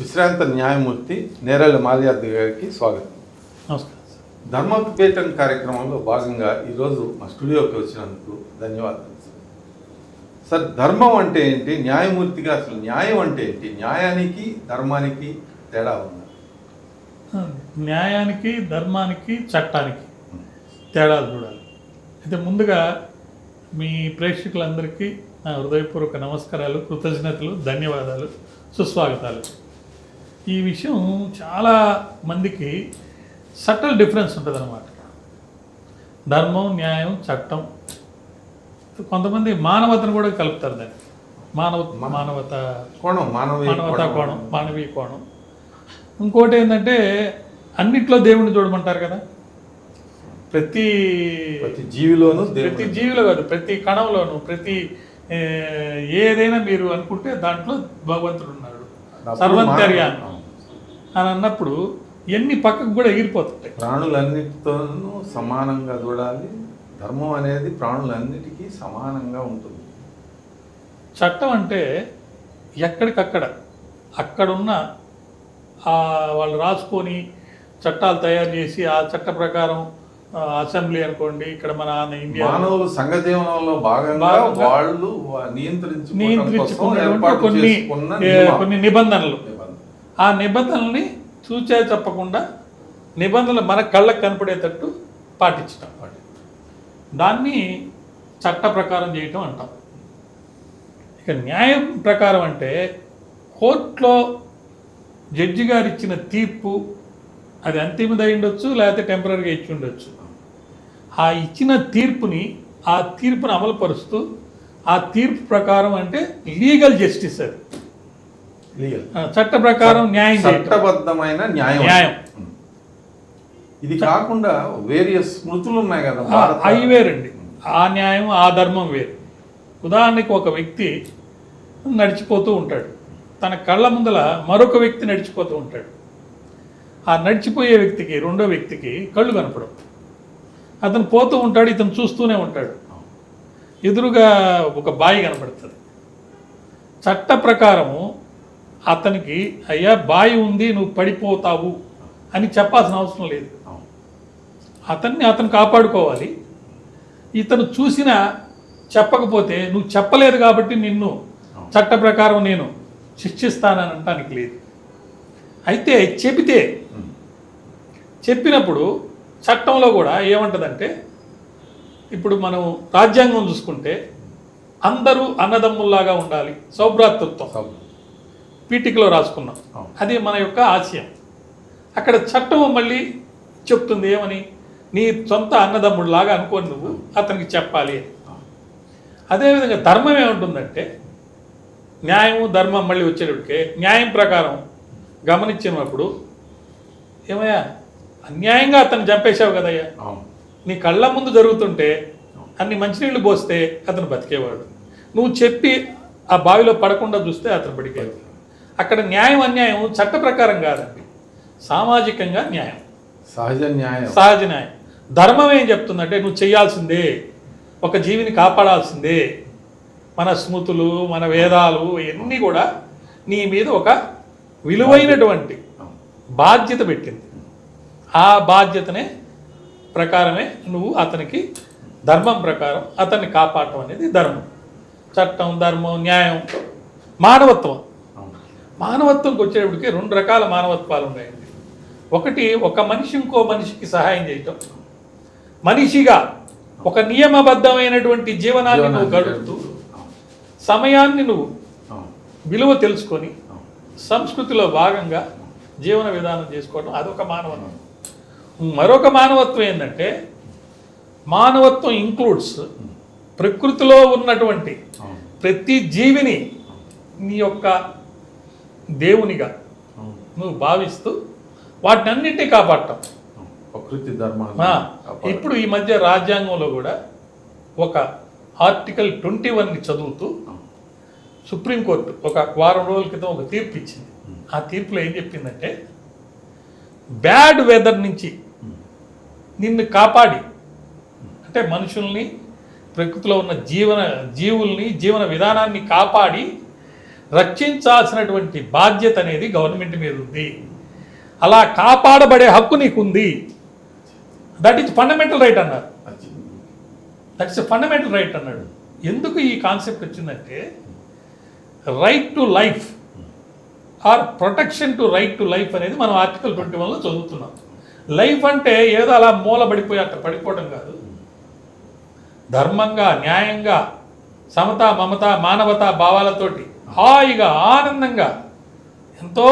విశ్రాంత న్యాయమూర్తి నేరళ్ళ మాల్యాద్రి గారికి స్వాగతం. నమస్కారం. సార్ ధర్మోపేతం కార్యక్రమంలో భాగంగా ఈరోజు మా స్టూడియోకి వచ్చినందుకు ధన్యవాదాలు. సార్. సార్ ధర్మం అంటే ఏంటి? న్యాయమూర్తిగా అసలు న్యాయం అంటే ఏంటి? న్యాయానికి ధర్మానికి తేడా ఉందా? న్యాయానికి ధర్మానికి చట్టానికి తేడాలు చూడాలి. అయితే ముందుగా మీ ప్రేక్షకులందరికీ నా హృదయపూర్వక నమస్కారాలు కృతజ్ఞతలు ధన్యవాదాలు సుస్వాగతాలు. ఈ విషయం చాలా మందికి సటల్ డిఫరెన్స్ ఉంటుంది అనమాట ధర్మం న్యాయం చట్టం. కొంతమంది మానవతను కూడా కలుపుతారు దాన్ని. మానవ మానవత కోణం మానవతా కోణం. మానవీయ కోణం. ఇంకోటి ఏంటంటే అన్నిట్లో దేవుణ్ణి చూడమంటారు కదా? ప్రతి ప్రతి జీవిలోనూ ప్రతి జీవిలో కాదు ప్రతి కణంలోనూ ప్రతి ఏదైనా మీరు అనుకుంటే దాంట్లో భగవంతుడు ఉన్నాడు. సర్వంతర్యాన్ని అని అన్నప్పుడు ఎన్ని పక్కకు కూడా ఎగిరిపోతుంటాయి ప్రాణులన్నిటితోనూ సమానంగా చూడాలి ధర్మం అనేది ప్రాణులన్నిటికీ సమానంగా ఉంటుంది చట్టం అంటే ఎక్కడికక్కడ అక్కడున్న ఆ వాళ్ళు రాసుకొని చట్టాలు తయారు చేసి ఆ చట్ట ప్రకారం అసెంబ్లీ అనుకోండి ఇక్కడ మన ఇండియా మానవులు సంఘ జీవనంలో భాగంగా వాళ్ళు ఏర్పాటు కొన్ని. కొన్ని నిబంధనలు. ఆ నిబంధనల్ని చూచే తప్పకుండా నిబంధనలు మన కళ్ళకు కనపడేటట్టు పాటించటం దాన్ని చట్ట ప్రకారం చేయటం అంటాం. ఇక న్యాయం ప్రకారం అంటే కోర్టులో జడ్జి గారు ఇచ్చిన తీర్పు అది అంతిమదై ఉండొచ్చు లేకపోతే టెంపరీగా ఇచ్చి ఉండొచ్చు ఆ ఇచ్చిన తీర్పుని ఆ తీర్పును అమలుపరుస్తూ ఆ తీర్పు ప్రకారం అంటే లీగల్ జస్టిస్ అది. చట్ట ప్రకారం న్యాయం చట్టబద్ధమైన న్యాయం న్యాయం. ఇది కాకుండా వేరియస్ స్మృతులు ఉన్నాయి కదా అవి వేరండి. ఆ న్యాయం ఆ ధర్మం వేరు. ఉదాహరణకి ఒక వ్యక్తి నడిచిపోతూ ఉంటాడు. తన కళ్ళ ముందల మరొక వ్యక్తి నడిచిపోతూ ఉంటాడు. ఆ నడిచిపోయే వ్యక్తికి రెండో వ్యక్తికి కళ్ళు కనపడవు. అతను పోతూ ఉంటాడు ఇతను చూస్తూనే ఉంటాడు. ఎదురుగా ఒక బావి కనపడుతుంది. చట్ట ప్రకారము అతనికి అయ్యా బావి ఉంది నువ్వు పడిపోతావు అని చెప్పాల్సిన అవసరం లేదు. అతన్ని అతను కాపాడుకోవాలి ఇతను చూసినా చెప్పకపోతే నువ్వు చెప్పలేదు కాబట్టి నిన్ను చట్ట ప్రకారం నేను శిక్షిస్తానని అంటానికి లేదు అయితే చెబితే. చెప్పినప్పుడు చట్టంలో కూడా ఏమంటదంటే ఇప్పుడు మనం రాజ్యాంగం చూసుకుంటే అందరూ అన్నదమ్ముల్లాగా ఉండాలి సౌభ్రాతృత్వం. పీఠికలో రాసుకున్నాం. అది మన యొక్క ఆశయం. అక్కడ చట్టం మళ్ళీ చెప్తుంది ఏమని? నీ సొంత అన్నదమ్ముడిలాగా అనుకోని నువ్వు అతనికి చెప్పాలి. అదేవిధంగా ధర్మం ఏముంటుందంటే న్యాయము ధర్మం మళ్ళీ వచ్చేటప్పటికే న్యాయం ప్రకారం గమనించినప్పుడు ఏమయ్యా అన్యాయంగా అతను చంపేశావు కదయ్యా. నీ కళ్ళ ముందు జరుగుతుంటే అన్ని మంచినీళ్ళు పోస్తే అతను బతికేవాడు. నువ్వు చెప్పి ఆ బావిలో పడకుండా చూస్తే అతను బతికేవాడు. అక్కడ న్యాయం అన్యాయం చట్ట ప్రకారం కాదండి. సామాజికంగా న్యాయం. సహజ న్యాయం. సహజ న్యాయం. ధర్మం ఏం చెప్తుందంటే నువ్వు చేయాల్సిందే ఒక జీవిని కాపాడాల్సిందే. మన స్మృతులు మన వేదాలు ఇవన్నీ కూడా నీ మీద ఒక విలువైనటువంటి. బాధ్యత పెట్టింది. ఆ బాధ్యతనే ప్రకారమే నువ్వు అతనికి ధర్మం ప్రకారం అతన్ని కాపాడటం అనేది ధర్మం. చట్టం ధర్మం న్యాయం మానవత్వం. మానవత్వంకి వచ్చేటప్పటికి రెండు రకాల మానవత్వాలు ఉన్నాయండి ఒకటి ఒక మనిషి ఇంకో మనిషికి సహాయం చేయటం మనిషిగా ఒక నియమబద్ధమైనటువంటి జీవనాన్ని నువ్వు గడుపుతూ. సమయాన్ని నువ్వు. విలువ తెలుసుకొని. సంస్కృతిలో భాగంగా జీవన విధానం చేసుకోవడం అదొక మానవత్వం మరొక మానవత్వం ఏంటంటే మానవత్వం ఇంక్లూడ్స్ ప్రకృతిలో ఉన్నటువంటి. ప్రతి జీవిని నీ యొక్క దేవునిగా. నువ్వు భావిస్తూ వాటినన్నింటినీ కాపాడటం అవును. ప్రకృతి కాపాడు. ఇప్పుడు ఈ మధ్య రాజ్యాంగంలో కూడా ఒక ఆర్టికల్ ట్వంటీ వన్ని చదువుతూ. సుప్రీంకోర్టు ఒక వారం రోజుల క్రితం ఒక తీర్పు ఇచ్చింది ఆ తీర్పులో ఏం చెప్పిందంటే బ్యాడ్ వెదర్ నుంచి. నిన్ను కాపాడి అంటే మనుషుల్ని ప్రకృతిలో ఉన్న జీవన జీవుల్ని జీవన విధానాన్ని కాపాడి రక్షించాల్సినటువంటి బాధ్యత అనేది గవర్నమెంట్ మీద ఉంది. అలా కాపాడబడే హక్కు నీకుంది. దట్ ఈజ్ ఫండమెంటల్ రైట్ అన్నారు. దట్స్ ఫండమెంటల్ రైట్ అన్నాడు. ఎందుకు ఈ కాన్సెప్ట్ వచ్చిందంటే right to life or protection to right to life అనేది మనం ఆర్టికల్ ట్వంటీ వన్లో చదువుతున్నాం. లైఫ్ అంటే ఏదో అలా మూల పడిపోయి అట్లా పడిపోవడం కాదు. ధర్మంగా న్యాయంగా సమత మమత మానవతా భావాలతోటి హాయిగా ఆనందంగా ఎంతో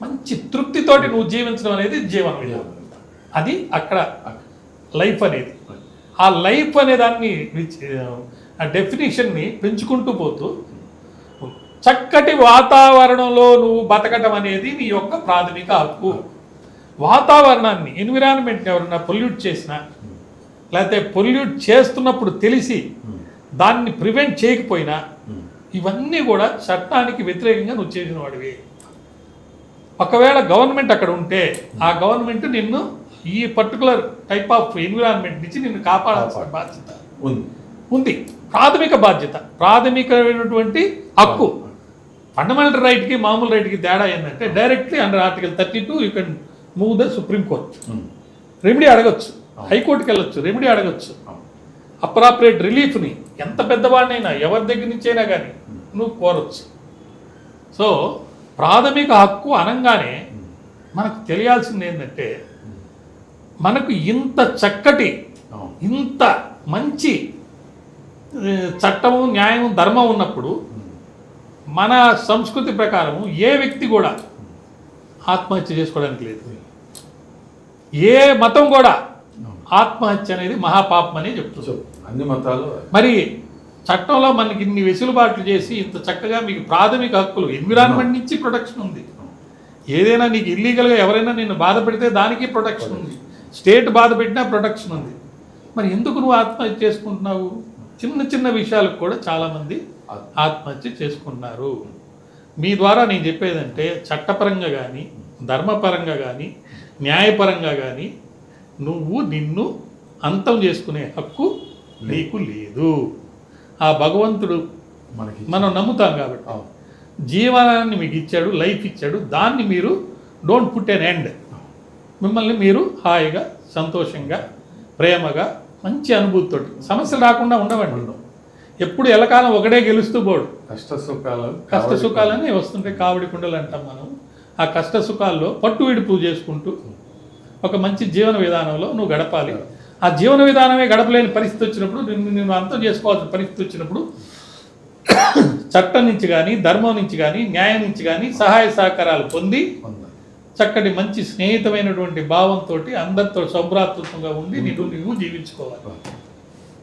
మంచి తృప్తితోటి నువ్వు జీవించడం అనేది జీవన విధానం. అది అక్కడ లైఫ్ అనేది. ఆ లైఫ్ అనే దాన్ని ఆ డెఫినేషన్ని పెంచుకుంటూ పోతూ చక్కటి వాతావరణంలో నువ్వు బతకటం అనేది నీ యొక్క ప్రాథమిక హక్కు. వాతావరణాన్ని ఎన్విరాన్మెంట్ని ఎవరైనా పొల్యూట్ చేసినా లేకపోతే పొల్యూట్ చేస్తున్నప్పుడు తెలిసి దాన్ని ప్రివెంట్ చేయకపోయినా ఇవన్నీ కూడా చట్టానికి వ్యతిరేకంగా నువ్వు చేసిన వాడివి. ఒకవేళ గవర్నమెంట్ అక్కడ ఉంటే ఆ గవర్నమెంట్ నిన్ను ఈ పర్టికులర్ టైప్ ఆఫ్ ఎన్విరాన్మెంట్ నుంచి నిన్ను కాపాడాల్సిన బాధ్యత. ఉంది. ఉంది. ప్రాథమిక బాధ్యత. ప్రాథమికమైనటువంటి హక్కు. ఫండమెంటల్ రైట్కి మామూలు రైట్కి తేడా ఏంటంటే directly under article thirty two you can move the Supreme Court. Remedy అడగొచ్చు. హైకోర్టుకి వెళ్ళొచ్చు. రెమెడీ అడగొచ్చు. అవును. అప్రాప్రియేట్ రిలీఫ్ని ఎంత పెద్దవాడినైనా ఎవరి దగ్గర నుంచి అయినా కానీ నువ్వు కోరొచ్చు. సో ప్రాథమిక హక్కు అనగానే మనకు తెలియాల్సింది ఏంటంటే మనకు ఇంత చక్కటి. ఇంత మంచి చట్టము న్యాయం ధర్మం ఉన్నప్పుడు మన సంస్కృతి ప్రకారం ఏ వ్యక్తి కూడా ఆత్మహత్య చేసుకోవడానికి లేదు. ఏ మతం కూడా ఆత్మహత్య అనేది మహాపాపం అని చెప్తుంది. అన్ని మతాలు మరి చట్టంలో మనకి ఇన్ని వెసులుబాట్లు చేసి ఇంత చక్కగా మీకు ప్రాథమిక హక్కులు. ఎన్విరాన్మెంట్ నుంచి ప్రొటెక్షన్ ఉంది. ఏదైనా నీకు ఇల్లీగల్గా ఎవరైనా నిన్ను బాధ పెడితే దానికి ప్రొటెక్షన్ ఉంది. స్టేట్ బాధ పెట్టినా ప్రొటెక్షన్ ఉంది. మరి ఎందుకు నువ్వు ఆత్మహత్య చేసుకుంటున్నావు? చిన్న చిన్న విషయాలకు కూడా చాలామంది ఆత్మహత్య చేసుకుంటున్నారు. మీ ద్వారా నేను చెప్పేదంటే చట్టపరంగా కానీ ధర్మపరంగా కానీ న్యాయపరంగా కానీ నువ్వు నిన్ను అంతం చేసుకునే హక్కు నీకు లేదు. ఆ భగవంతుడు మనకి మనం నమ్ముతాం కాబట్టి. జీవనాన్ని మీకు ఇచ్చాడు లైఫ్ ఇచ్చాడు దాన్ని మీరు డోంట్ పుట్ ఎన్ ఎండ్. మిమ్మల్ని మీరు హాయిగా సంతోషంగా ప్రేమగా మంచి అనుభూతితోటి సమస్యలు రాకుండా ఉండవండి. ఎప్పుడు ఎలకాలం ఒకడే గెలుస్తూ పోడు. కష్ట సుఖాలు కష్ట సుఖాలని వస్తుంటే కావడి కుండలు అంటాం మనం. ఆ కష్ట సుఖాల్లో పట్టు విడుపు చేసుకుంటూ ఒక మంచి జీవన విధానంలో నువ్వు గడపాలి. ఆ జీవన విధానమే గడపలేని పరిస్థితి వచ్చినప్పుడు నిన్ను నేను అంతం చేసుకోవాల్సిన పరిస్థితి వచ్చినప్పుడు చట్టం నుంచి కానీ ధర్మం నుంచి కానీ న్యాయం నుంచి కానీ సహాయ సహకారాలు పొంది. చక్కటి మంచి స్నేహితమైనటువంటి భావంతో అందరితో సౌభ్రాతృత్వంగా ఉండి నిన్ను నువ్వు జీవించుకోవాలి